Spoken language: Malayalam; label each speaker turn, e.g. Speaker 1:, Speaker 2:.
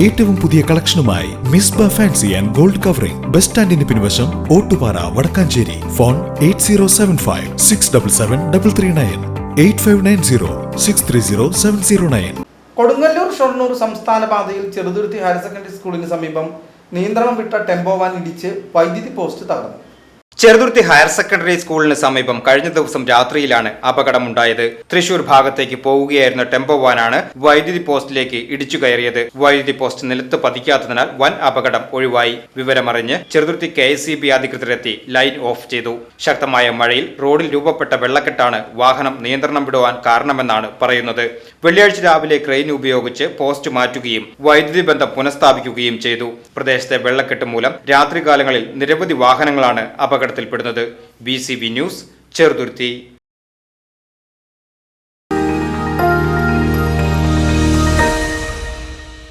Speaker 1: ഏറ്റവും പുതിയ കളക്ഷനുമായി Misba fancy and gold covering. Bus സ്റ്റാൻഡിന് പിൻവശം Ottupara Vadakkanchery. Phone eight zero seven five six double seven double three nine. Eight five nine zero six three zero seven zero nine.
Speaker 2: Kodungallur Shoranur സംസ്ഥാന പാതയിൽ ചെറുതുരുത്തി ഹയർ സെക്കൻഡറി സ്കൂളിന് സമീപം നിയന്ത്രണം വിട്ട ടെമ്പോ വാൻ ഇടിച്ച് വൈദ്യുതി പോസ്റ്റ് തകർന്നു.
Speaker 3: ചെറുതുരുത്തി ഹയർ സെക്കൻഡറി സ്കൂളിന് സമീപം കഴിഞ്ഞ ദിവസം രാത്രിയിലാണ് അപകടമുണ്ടായത്. തൃശൂർ ഭാഗത്തേക്ക് പോവുകയായിരുന്ന ടെമ്പോ വാനാണ് വൈദ്യുതി പോസ്റ്റിലേക്ക് ഇടിച്ചു കയറിയത്. വൈദ്യുതി പോസ്റ്റ് നിലത്ത് പതിക്കാത്തതിനാൽ വൻ അപകടം ഒഴിവായി. വിവരമറിഞ്ഞ് Cheruthuruthy K S C B അധികൃതരെത്തി line off ചെയ്തു. ശക്തമായ മഴയിൽ റോഡിൽ രൂപപ്പെട്ട വെള്ളക്കെട്ടാണ് വാഹനം നിയന്ത്രണം വിടുവാൻ കാരണമെന്നാണ് പറയുന്നത്. വെള്ളിയാഴ്ച രാവിലെ ക്രെയിൻ ഉപയോഗിച്ച് പോസ്റ്റ് മാറ്റുകയും വൈദ്യുതി ബന്ധം പുനഃസ്ഥാപിക്കുകയും ചെയ്തു. പ്രദേശത്തെ വെള്ളക്കെട്ട് മൂലം രാത്രികാലങ്ങളിൽ നിരവധി വാഹനങ്ങളാണ് അപകടത്തിൽപ്പെടുന്നത് ബി ന്യൂസ് ചെറുതുരുത്തി.